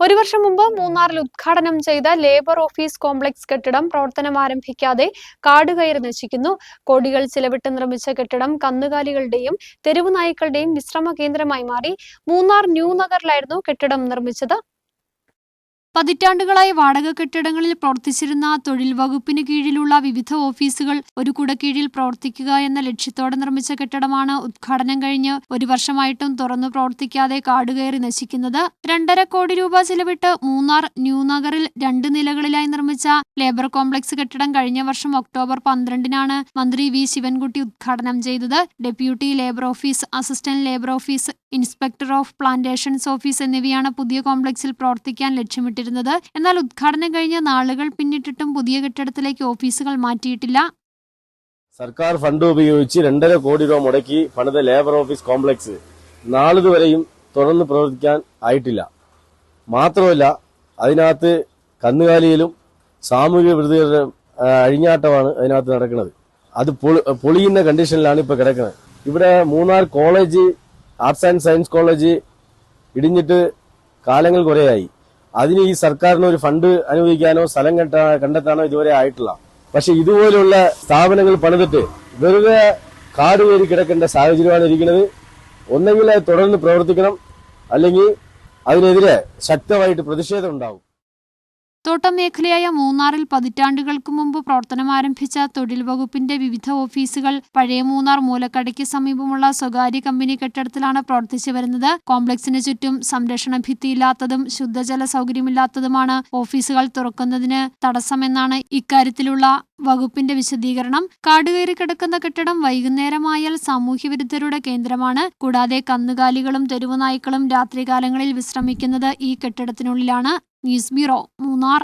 ഒരു വർഷം മുമ്പ് മൂന്നാറിൽ ഉദ്ഘാടനം ചെയ്ത ലേബർ ഓഫീസ് കോംപ്ലക്സ് കെട്ടിടം പ്രവർത്തനം ആരംഭിക്കാതെ കാട് കയറി നശിക്കുന്നു. കോടികൾ ചിലവിട്ട് നിർമ്മിച്ച കെട്ടിടം കന്നുകാലികളുടെയും തെരുവു നായ്ക്കളുടെയും വിശ്രമ കേന്ദ്രമായി മാറി. മൂന്നാർ ന്യൂ നഗറിലായിരുന്നു കെട്ടിടം നിർമ്മിച്ചത്. പതിറ്റാണ്ടുകളായി വാടക കെട്ടിടങ്ങളിൽ പ്രവർത്തിച്ചിരുന്ന തൊഴിൽ വകുപ്പിന് കീഴിലുള്ള വിവിധ ഓഫീസുകൾ ഒരു കുടക്കീഴിൽ പ്രവർത്തിക്കുക എന്ന ലക്ഷ്യത്തോടെ നിർമ്മിച്ച കെട്ടിടമാണ് ഉദ്ഘാടനം കഴിഞ്ഞ് ഒരു വർഷമായിട്ടും തുറന്നു പ്രവർത്തിക്കാതെ കാടുകയറി നശിക്കുന്നത്. രണ്ടര കോടി രൂപ ചിലവിട്ട് മൂന്നാർ ന്യൂനഗറിൽ രണ്ട് നിലകളിലായി നിർമ്മിച്ച ലേബർ കോംപ്ലക്സ് കെട്ടിടം കഴിഞ്ഞ വർഷം ഒക്ടോബർ പന്ത്രണ്ടിനാണ് മന്ത്രി വി ശിവൻകുട്ടി ഉദ്ഘാടനം ചെയ്തത്. Deputy labour office assistant labour office inspector of plantations office എന്നിവയാണ് പുതിയ കോംപ്ലക്സിൽ പ്രവർത്തിക്കാൻ ലക്ഷ്യമിട്ടിരുന്നത് എന്നാൽ ഉദ്ഘാടനം കഴിഞ്ഞ നാളുകൾ പിന്നിട്ടിട്ടും പുതിയ കെട്ടിടത്തിലേക്ക് ഓഫീസുകൾ മാറ്റിയിട്ടില്ല. സർക്കാർ ഫണ്ട് ഉപയോഗിച്ച് രണ്ടര കോടി രൂപ മുടക്കി പണിത ലേബർ ഓഫീസ് കോംപ്ലക്സ് നാളിതുവരെയും തുറന്ന് പ്രവർത്തിക്കാൻ ആയിട്ടില്ല. മാത്രമല്ല അതിനകത്ത് കന്നുകാലിയിലും സാമൂഹിക വിരുദ്ധരുടെ അഴിഞ്ഞാട്ടമാണ് അതിനകത്ത് നടക്കുന്നത്. അത് പൊളി- പൊളിയുന്ന കണ്ടീഷനിലാണ് ഇപ്പൊ കിടക്കുന്നത്. ഇവിടെ Munnar college arts and science college ഇടിഞ്ഞിട്ട് കാലങ്ങൾ കുറേയായി. അതിന് ഈ സർക്കാരിന് ഒരു ഫണ്ട് അനുവദിക്കാനോ സ്ഥലം കണ്ടെത്താനോ ഇതുവരെ ആയിട്ടില്ല. പക്ഷെ ഇതുപോലുള്ള സ്ഥാപനങ്ങൾ പണിതിട്ട് വെറുതെ കാട് കയറി കിടക്കേണ്ട സാഹചര്യമാണ് ഇരിക്കുന്നത്. ഒന്നെങ്കിൽ തുടർന്ന് പ്രവർത്തിക്കണം. അല്ലെങ്കിൽ അതിനെതിരെ ശക്തമായിട്ട് പ്രതിഷേധം ഉണ്ടാവും. തോട്ടം മേഖലയായ മൂന്നാറിൽ പതിറ്റാണ്ടുകൾക്ക് മുമ്പ് പ്രവർത്തനം ആരംഭിച്ച തൊഴിൽ വകുപ്പിന്റെ വിവിധ ഓഫീസുകൾ പഴയ മൂന്നാർ മൂലക്കടയ്ക്ക് സമീപമുള്ള സ്വകാര്യ കമ്പനി കെട്ടിടത്തിലാണ് പ്രവർത്തിച്ചു വരുന്നത് കോംപ്ലക്സിന് ചുറ്റും സംരക്ഷണ ഭിത്തിയില്ലാത്തതും ശുദ്ധജല സൗകര്യമില്ലാത്തതുമാണ് ഓഫീസുകൾ തുറക്കുന്നതിന് തടസ്സമെന്നാണ് ഇക്കാര്യത്തിലുള്ള വകുപ്പിന്റെ വിശദീകരണം. കാടുകയറി കിടക്കുന്ന കെട്ടിടം വൈകുന്നേരമായാൽ സാമൂഹ്യവിരുദ്ധരുടെ കേന്ദ്രമാണ്. കൂടാതെ കന്നുകാലികളും തെരുവുനായ്ക്കളും രാത്രികാലങ്ങളിൽ വിശ്രമിക്കുന്നത് ഈ കെട്ടിടത്തിനുള്ളിലാണ്. News bureau Munnar.